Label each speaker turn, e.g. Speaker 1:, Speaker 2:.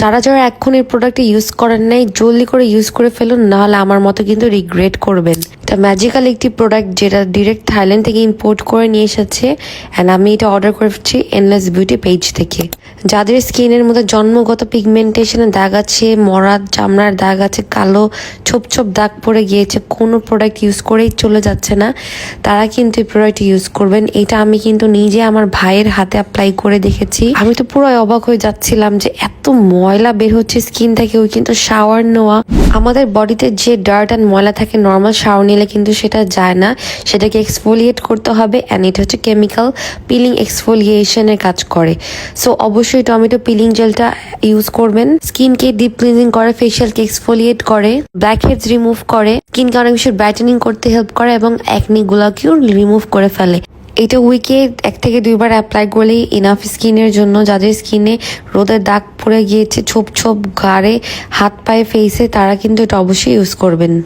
Speaker 1: যারা যারা এখন এই প্রোডাক্টটা ইউজ করেন নাই, জলদি করে ইউজ করে ফেলুন, নাহলে আমার মতো কিন্তু রিগ্রেট করবেন। এটা ম্যাজিক্যাল একটি প্রোডাক্ট যেটা ডিরেক্ট থাইল্যান্ড থেকে ইম্পোর্ট করে নিয়ে এসেছে অ্যান্ড আমি এটা অর্ডার করেছি এনলেস বিউটি পেজ থেকে। যাদের স্কিনের মধ্যে জন্মগত পিগমেন্টেশনের দাগ আছে, মরা চামড়ার দাগ আছে, কালো ছোপ ছোপ দাগ পড়ে গিয়েছে, কোনো প্রোডাক্ট ইউজ করেই চলে যাচ্ছে না, তারা কিন্তু এই প্রোডাক্ট ইউজ করবেন। এটা আমি কিন্তু নিজে আমার ভাইয়ের হাতে অ্যাপ্লাই করে দেখেছি। আমি তো পুরো অবাক হয়ে যাচ্ছিলাম যে এত ময়লা বের হচ্ছে স্কিন থেকে ওই কিন্তু শাওয়ার নেওয়া। আমাদের বডিতে যে ডার্ট অ্যান্ড ময়লা থাকে নর্মাল শাওয়ার কিন্তু সেটা যায় না। সেটাকে এক্সফোলিয়েট করতে হবে অ্যান্ড এটা হচ্ছে কেমিক্যাল পিলিং এক্সফোলিয়েশনের কাজ করে। সো অবশ্যই টমেটো পিলিং জেলটা ইউজ করবেন। স্কিনকে ডিপ ক্লিনজিং করে ফেশিয়ালকে এক্সফোলিয়েট করে ব্ল্যাক হেডস রিমুভ করে স্কিনকে অনেক বেশি ব্রাইটেনিং করতে হেল্প করে এবং একনি গুলাকেও রিমুভ করে ফেলে। এটা উইকে এক থেকে দুইবার অ্যাপ্লাই করলেই ইনাফ স্কিনের জন্য। যাদের স্কিনে রোদের দাগ পড়ে গিয়েছে, ছোপ ছোপ ঘাড়ে হাত পায়ে ফেসে তারা কিন্তু এটা অবশ্যই ইউজ করবেন।